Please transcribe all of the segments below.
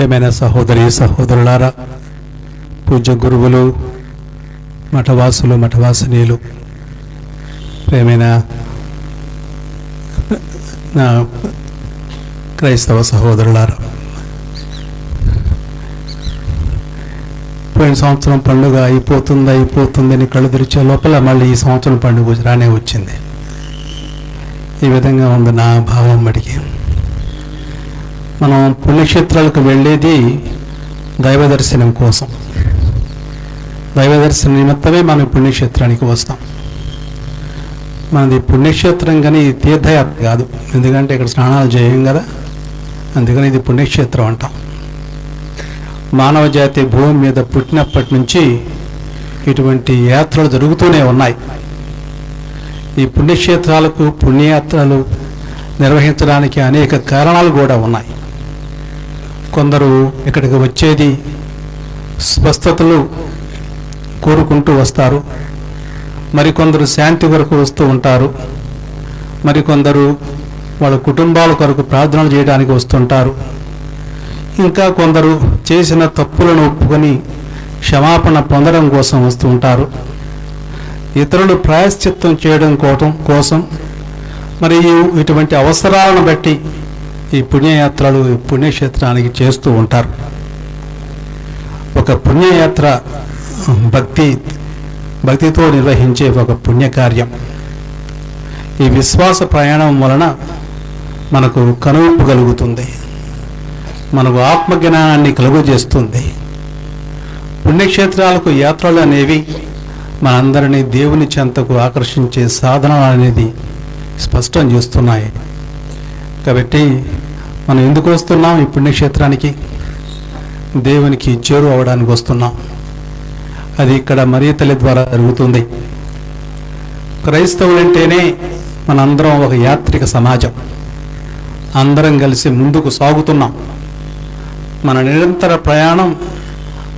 ప్రేమైన సహోదరి సహోదరులారా పూజ్య గురువులు మఠవాసులు మఠవాసినీలు ప్రేమైన నా క్రైస్తవ సహోదరులారా పోయిన సంవత్సరం పండుగ అయిపోతుంది అయిపోతుంది అని కళ్ళు తెరిచే లోపల మళ్ళీ ఈ సంవత్సరం పండుగ రానే వచ్చింది. ఈ విధంగా ఉంది నా భావం మడికి మనం పుణ్యక్షేత్రాలకు వెళ్ళేది దైవ దర్శనం కోసం. దైవ దర్శనం నిమిత్తమే మనం పుణ్యక్షేత్రానికి వస్తాం. మనది పుణ్యక్షేత్రం కానీ తీర్థయాత్ర కాదు. ఎందుకంటే ఇక్కడ స్నానాలు చేయం కదా. అందుకని ఇది పుణ్యక్షేత్రం అంటాం. మానవ జాతి భూమి మీద పుట్టినప్పటి నుంచి ఇటువంటి యాత్రలు జరుగుతూనే ఉన్నాయి. ఈ పుణ్యక్షేత్రాలకు పుణ్యయాత్రలు నిర్వహించడానికి అనేక కారణాలు కూడా ఉన్నాయి. కొందరు ఇక్కడికి వచ్చేది స్వస్థతలు కోరుకుంటూ వస్తారు. మరికొందరు శాంతి కొరకు వస్తూ ఉంటారు. మరికొందరు వాళ్ళ కుటుంబాల కొరకు ప్రార్థనలు చేయడానికి వస్తుంటారు. ఇంకా కొందరు చేసిన తప్పులను ఒప్పుకొని క్షమాపణ పొందడం కోసం వస్తూ ఉంటారు. ఇతరులు ప్రాయశ్చిత్తం చేయడం కోటం కోసం మరియు ఇటువంటి అవసరాలను బట్టి ఈ పుణ్యయాత్రలు ఈ పుణ్యక్షేత్రానికి చేస్తూ ఉంటారు. ఒక పుణ్యయాత్ర భక్తి భక్తితో నిర్వహించే ఒక పుణ్యకార్యం. ఈ విశ్వాస ప్రయాణం వలన మనకు కనువిప్పు కలుగుతుంది. మనకు ఆత్మజ్ఞానాన్ని కలుగజేస్తుంది. పుణ్యక్షేత్రాలకు యాత్రలు అనేవి మనందరినీ దేవుని చెంతకు ఆకర్షించే సాధనం అనేది స్పష్టం చేస్తున్నాయి. కాబట్టి మనం ఎందుకు వస్తున్నాం? ఈ పుణ్యక్షేత్రానికి దేవునికి చేరు అవడానికి వస్తున్నాం. అది ఇక్కడ మరీ తల్లి ద్వారా జరుగుతుంది. క్రైస్తవులంటేనే మనందరం ఒక యాత్రిక సమాజం. అందరం కలిసి ముందుకు సాగుతున్నాం. మన నిరంతర ప్రయాణం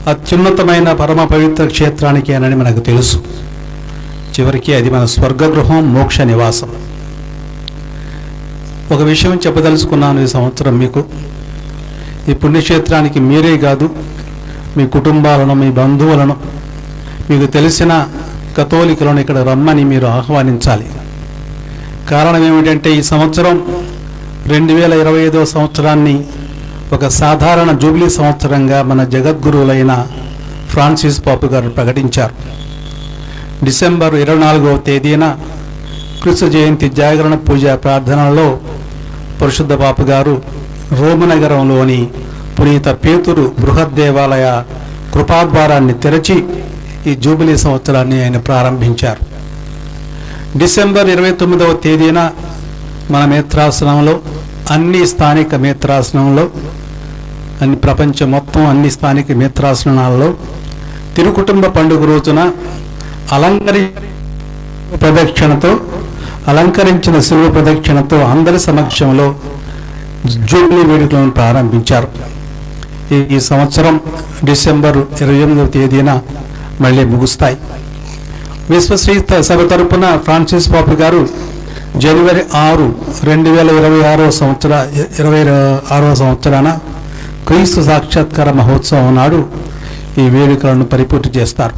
అత్యున్నతమైన పరమ పవిత్ర క్షేత్రానికేనని మనకు తెలుసు. చివరికి అది మన స్వర్గగృహం మోక్ష నివాసం. ఒక విషయం చెప్పదలుచుకున్నాను ఈ సంవత్సరం మీకు. ఈ పుణ్యక్షేత్రానికి మీరే కాదు మీ కుటుంబాలను మీ బంధువులను మీకు తెలిసిన కథోలికలను ఇక్కడ రమ్మని మీరు ఆహ్వానించాలి. కారణం ఏమిటంటే ఈ సంవత్సరం రెండు వేల ఇరవై ఐదో సంవత్సరాన్ని ఒక సాధారణ జూబ్లీ సంవత్సరంగా మన జగద్గురువులైన ఫ్రాన్సిస్ పాపు గారు ప్రకటించారు. డిసెంబర్ ఇరవై నాలుగవ తేదీన కృష్ణ జయంతి జాగరణ పూజ ప్రార్థనలో పరిశుద్ధ బాపు గారు రోమనగరంలోని పునీత పేతురు బృహద్దేవాలయ కృపాద్వారాన్ని తెరచి ఈ జూబిలీ సంవత్సరాన్ని ఆయన ప్రారంభించారు. డిసెంబర్ ఇరవై తొమ్మిదవ తేదీన మన మేత్రాసనంలో అన్ని స్థానిక మేత్రాసనంలో అన్ని ప్రపంచం మొత్తం అన్ని స్థానిక మేత్రాసనాలలో తిరుకుటుంబ పండుగ రోజున అలంకరి ప్రదక్షిణతో అలంకరించిన శిలువ ప్రదక్షిణతో అందరి సమక్షంలో జూబ్లీ వేడుకలను ప్రారంభించారు. ఈ- సంవత్సరం డిసెంబర్ ఇరవై ఎనిమిదవ తేదీన మళ్ళీ ముగుస్తాయి. విశ్వశ్రీ సభ తరపున ఫ్రాన్సిస్ బాబు గారు జనవరి ఆరు రెండు వేల ఇరవై ఆరో సంవత్సర ఇరవై ఆరో సంవత్సరాన క్రీస్తు సాక్షాత్కార మహోత్సవం నాడు ఈ వేడుకలను పరిపూర్తి చేస్తారు.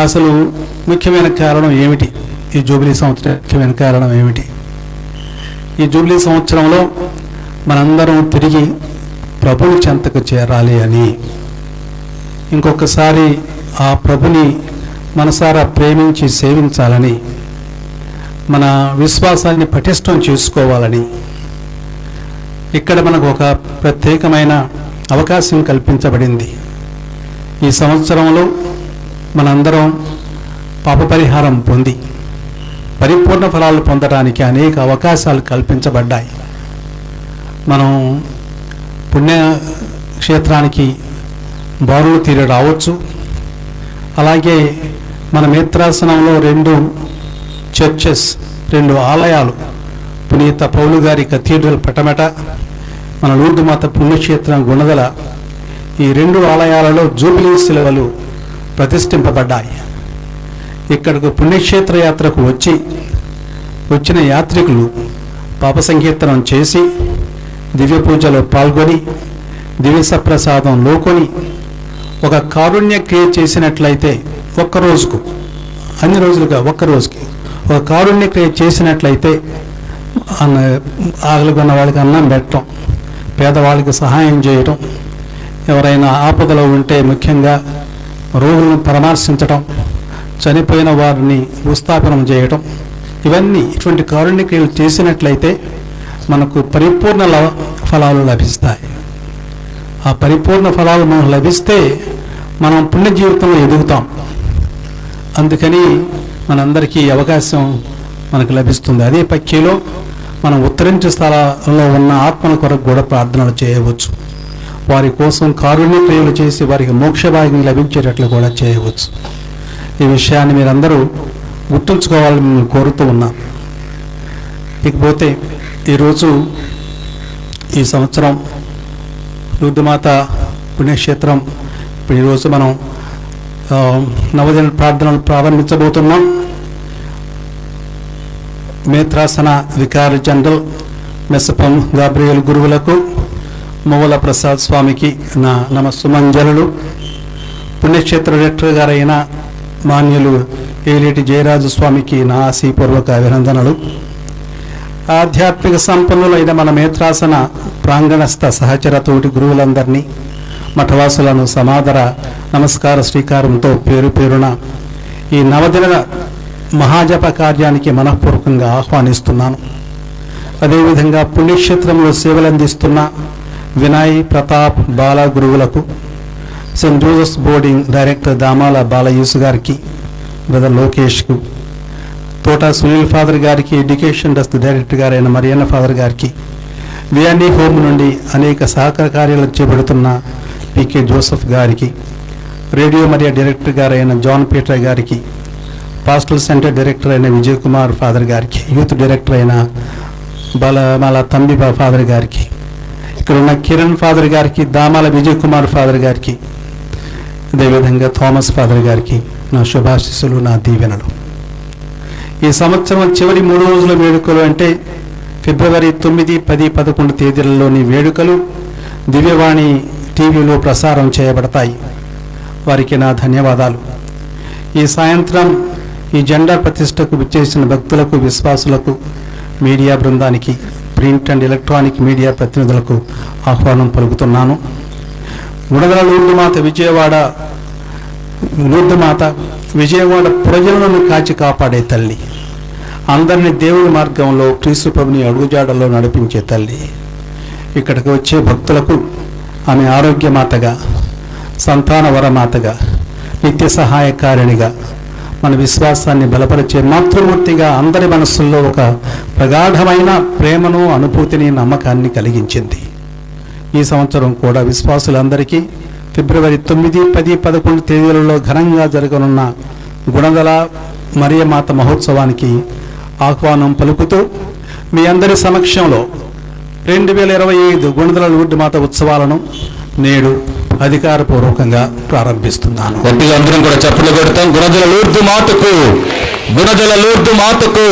అసలు ముఖ్యమైన కారణం ఏమిటి? ఈ జూబిలీ సంవత్సరానికి వెనుక కారణం ఏమిటి? ఈ జూబిలీ సంవత్సరంలో మనందరం తిరిగి ప్రభుని చెంతకు చేరాలి అని. ఇంకొకసారి ఆ ప్రభుని మనసారా ప్రేమించి సేవించాలని మన విశ్వాసాన్ని పటిష్టం చేసుకోవాలని. ఇక్కడ మనకు ఒక ప్రత్యేకమైన అవకాశం కల్పించబడింది. ఈ సంవత్సరంలో మనందరం పాప పరిహారం పొంది పరిపూర్ణ ఫలాలు పొందడానికి అనేక అవకాశాలు కల్పించబడ్డాయి. మనం పుణ్యక్షేత్రానికి బారులు తీరి రావచ్చు. అలాగే మన మిత్రాసనంలో రెండు చర్చెస్ రెండు ఆలయాలు పునీత పౌలు గారి కథీడ్రల్ పటమట మన లూర్దు మాత పుణ్యక్షేత్రం గుణదల ఈ రెండు ఆలయాలలో జూబిలీ శిలువలు ప్రతిష్ఠింపబడ్డాయి. ఇక్కడకు పుణ్యక్షేత్ర యాత్రకు వచ్చి వచ్చిన యాత్రికులు పాప సంకీర్తనం చేసి దివ్య పూజలో పాల్గొని దివ్యసప్రసాదం లోకొని ఒక కారుణ్య క్రియ చేసినట్లయితే ఒక్క రోజుకు అన్ని రోజులుగా ఒక్క రోజుకి ఒక కారుణ్య క్రియ చేసినట్లయితే అన్న ఆకలిగొన్న వాళ్ళకి అన్నం పెట్టడం పేదవాళ్ళకి సహాయం చేయటం ఎవరైనా ఆపదలో ఉంటే ముఖ్యంగా రోగులను పరామర్శించటం చనిపోయిన వారిని భూస్థాపనం చేయటం. ఇవన్నీ ఇటువంటి కారుణ్య క్రియలు చేసినట్లయితే మనకు పరిపూర్ణ ల- ఫలాలు లభిస్తాయి. ఆ పరిపూర్ణ ఫలాలు మనకు లభిస్తే మనం పుణ్య జీవితంలో ఎదుగుతాం. అందుకని మనందరికీ అవకాశం మనకు లభిస్తుంది. అదే పక్షిలో మనం ఉత్తరించే స్థలాల్లో ఉన్న ఆత్మల కొరకు కూడా ప్రార్థనలు చేయవచ్చు. వారి కోసం కారుణ్య క్రియలు చేసి వారికి మోక్ష భాగ్యం లభించేటట్లు కూడా చేయవచ్చు. ఈ విషయాన్ని మీరందరూ గుర్తుంచుకోవాలని మిమ్మల్ని కోరుతూ ఉన్నాం. ఇకపోతే ఈరోజు ఈ సంవత్సరం రుద్దుమాత పుణ్యక్షేత్రం ఇప్పుడు ఈరోజు మనం నవజన ప్రార్థనలు ప్రారంభించబోతున్నాం. మేత్రాసన వికారి జనరల్ మెసపం గాబ్రియల్ గురువులకు మొవల ప్రసాద్ స్వామికి నా నమస్సుమంజలు పుణ్యక్షేత్ర డైరెక్టర్ గారైన మాన్యులు ఏలేటి జయరాజు స్వామికి నా ఆశీపూర్వక అభినందనలు. ఆధ్యాత్మిక సంపన్నులైన మన మేత్రాసన ప్రాంగణస్థ సహచరతోటి గురువులందరినీ మఠవాసులను సమాదర నమస్కార శ్రీకారంతో పేరు పేరున ఈ నవదిన మహాజప కార్యానికి మనఃపూర్వకంగా ఆహ్వానిస్తున్నాను. అదేవిధంగా పుణ్యక్షేత్రంలో సేవలందిస్తున్న వినయ్ ప్రతాప్ బాల గురువులకు Saint Joseph's boarding director Damala Balayesu గారికి బ్రదర్ లోకేష్కు తోట సునీల్ ఫాదర్ గారికి ఎడ్యుకేషన్ ట్రస్ట్ డైరెక్టర్ గారైన మరియన్న ఫాదర్ గారికి విఎన్ఈ హోమ్ నుండి అనేక సహకార కార్యాలు చేపడుతున్న పికే జోసెఫ్ గారికి రేడియో మరియా డైరెక్టర్ గారైన జాన్ పీటర్ గారికి పాస్టల్ సెంటర్ డైరెక్టర్ అయిన విజయ్ కుమార్ ఫాదర్ గారికి యూత్ డైరెక్టర్ అయిన బాల తంబిబా బా- ఫాదర్ గారికి ఇక్కడ ఉన్న కిరణ్ ఫాదర్ గారికి దామాల విజయ్ కుమార్ ఫాదర్ గారికి అదేవిధంగా థామస్ ఫాదర్ గారికి నా శుభాశిస్సులు నా దీవెనలు. ఈ సంవత్సరం చివరి మూడు రోజుల వేడుకలు అంటే ఫిబ్రవరి తొమ్మిది పది పదకొండు తేదీలలోని వేడుకలు దివ్యవాణి టీవీలో ప్రసారం చేయబడతాయి. వారికి నా ధన్యవాదాలు. ఈ సాయంత్రం ఈ జెండా ప్రతిష్టకు విచ్చేసిన భక్తులకు విశ్వాసులకు మీడియా బృందానికి ప్రింట్ అండ్ ఎలక్ట్రానిక్ మీడియా ప్రతినిధులకు ఆహ్వానం పలుకుతున్నాను. గుడదల లూర్దుమాత విజయవాడ లూర్దుమాత విజయవాడ ప్రజలను కాచి కాపాడే తల్లి. అందరినీ దేవుని మార్గంలో క్రీస్తు ప్రభుని అడుగుజాడల్లో నడిపించే తల్లి. ఇక్కడికి వచ్చే భక్తులకు ఆమె ఆరోగ్యమాతగా సంతాన వరమాతగా నిత్య సహాయకారిణిగా మన విశ్వాసాన్ని బలపరిచే మాతృమూర్తిగా అందరి మనస్సుల్లో ఒక ప్రగాఢమైన ప్రేమను అనుభూతిని నమ్మకాన్ని కలిగించింది. ఈ సంవత్సరం కూడా విశ్వాసులందరికీ ఫిబ్రవరి తొమ్మిది పది పదకొండు తేదీలలో ఘనంగా జరగనున్న గుణదల మరియమాత మహోత్సవానికి ఆహ్వానం పలుకుతూ మీ అందరి సమక్షంలో రెండు వేల ఇరవై ఐదు గుణదల మాత ఉత్సవాలను నేడు అధికారపూర్వకంగా ప్రారంభిస్తున్నాను. గట్టిగా అందరం కూడా చప్పట్లు కొడతాం. గుణదల లూర్దు మాతకు గుణదల లూర్దు మాతకు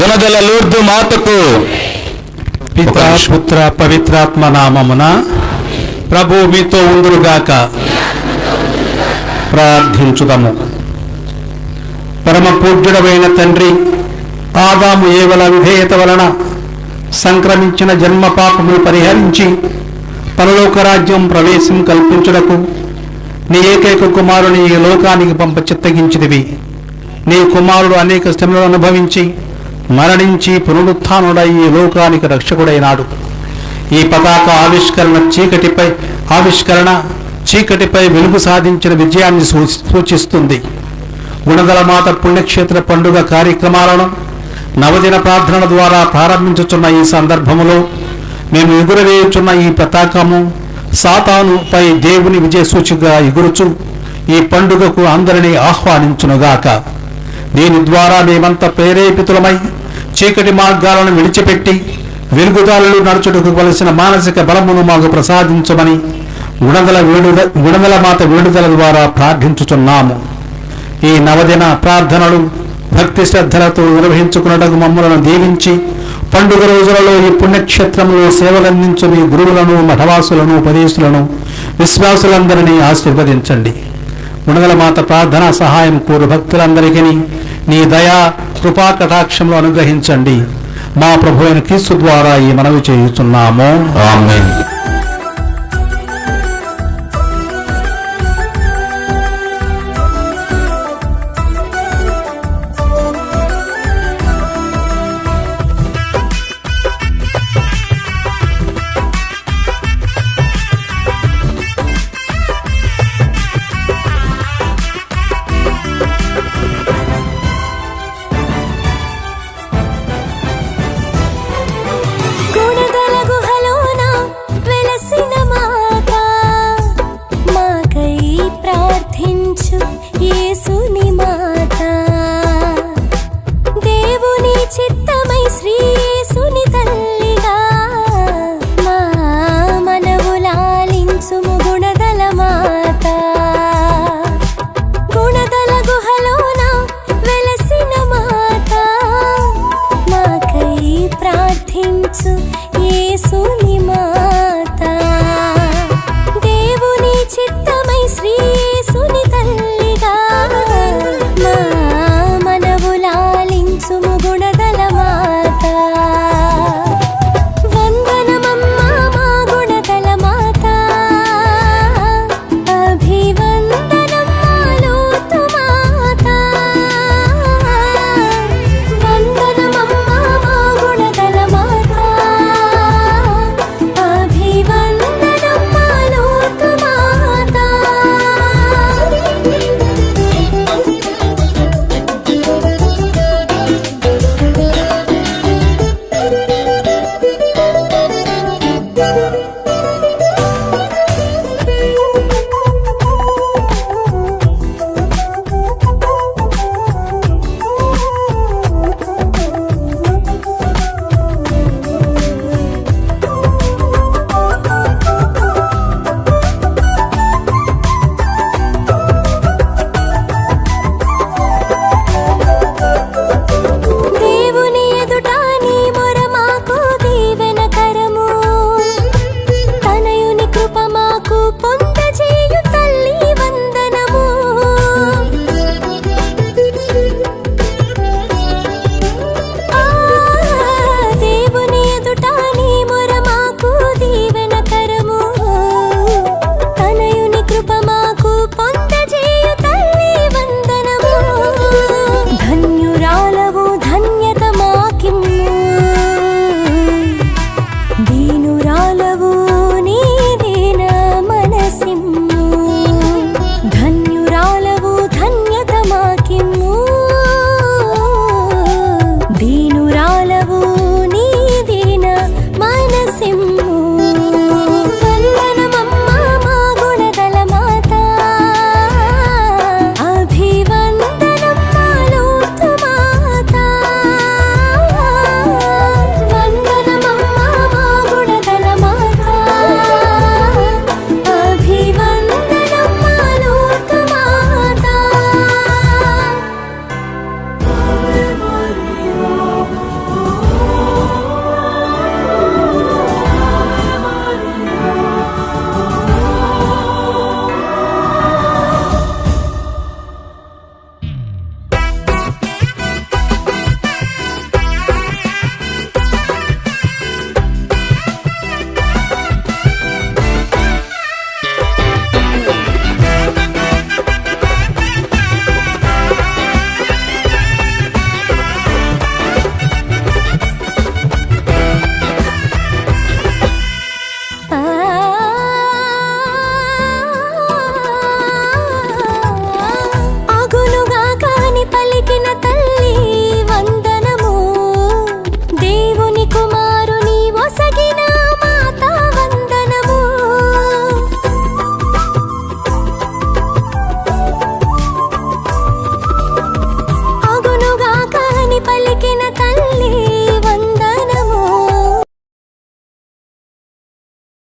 గుణదల లూర్దు మాతకు పిత పుత్ర పవిత్రాత్మ నామమున ప్రభు మీతో ఉందురుగాక ప్రార్థించుదము. పరమ పూజ్యుడమైన తండ్రి ఆదాము ఏవల విధేయత వలన సంక్రమించిన జన్మ పాపములు పరిహరించి పరలోక రాజ్యం ప్రవేశం కల్పించుటకు నీ ఏకైక కుమారుని ఈ లోకానికి పంప చిత్తగించినవి నీ కుమారుడు అనేక శ్రమలను అనుభవించి మరణించి పునరుత్డై ఈ లోకానికి రక్షకుడైనాడు. ఈ పతాక ఆవిష్కరణ చీకటిపై ఆవిష్కరణ చీకటిపై వెలుగు సాధించిన విజయాన్ని సూచిస్తుంది. గుణదల మాత పుణ్యక్షేత్ర పండుగ కార్యక్రమాలను నవదిన ప్రార్థన ద్వారా ప్రారంభించుచున్న ఈ సందర్భములో మేము ఎగురవేయుచున్న ఈ పతాకము సాతానుపై దేవుని విజయ సూచిగా ఎగురుచు ఈ పండుగకు అందరినీ ఆహ్వానించునుగాక. దీని ద్వారా మేమంతా ప్రేరేపితులమై చీకటి మార్గాలను విడిచిపెట్టి వెలుగుదారులు నడుచుటకు వలసిన మానసిక బలమును మాకు ప్రసాదించమని గుణదల వేడుద గుణదల మాత వేడుదల ద్వారా ప్రార్థించుచున్నాము. ఈ నవదిన ప్రార్థనలు భక్తి శ్రద్ధలతో నిర్వహించుకున్నటకు మమ్మలను దీవించి పండుగ రోజులలో ఈ పుణ్యక్షేత్రంలో సేవలందించు మీ గురువులను మఠవాసులను ఉపదేశులను విశ్వాసులందరినీ ఆశీర్వదించండి. గుణగల మాత ప్రార్థన సహాయం కోరు భక్తులందరికీ నీ దయా కృపా కటాక్షంలో అనుగ్రహించండి. మా ప్రభు అయిన క్రీస్తు ద్వారా ఈ మనవి చేయుచున్నాము. ఆమెన్.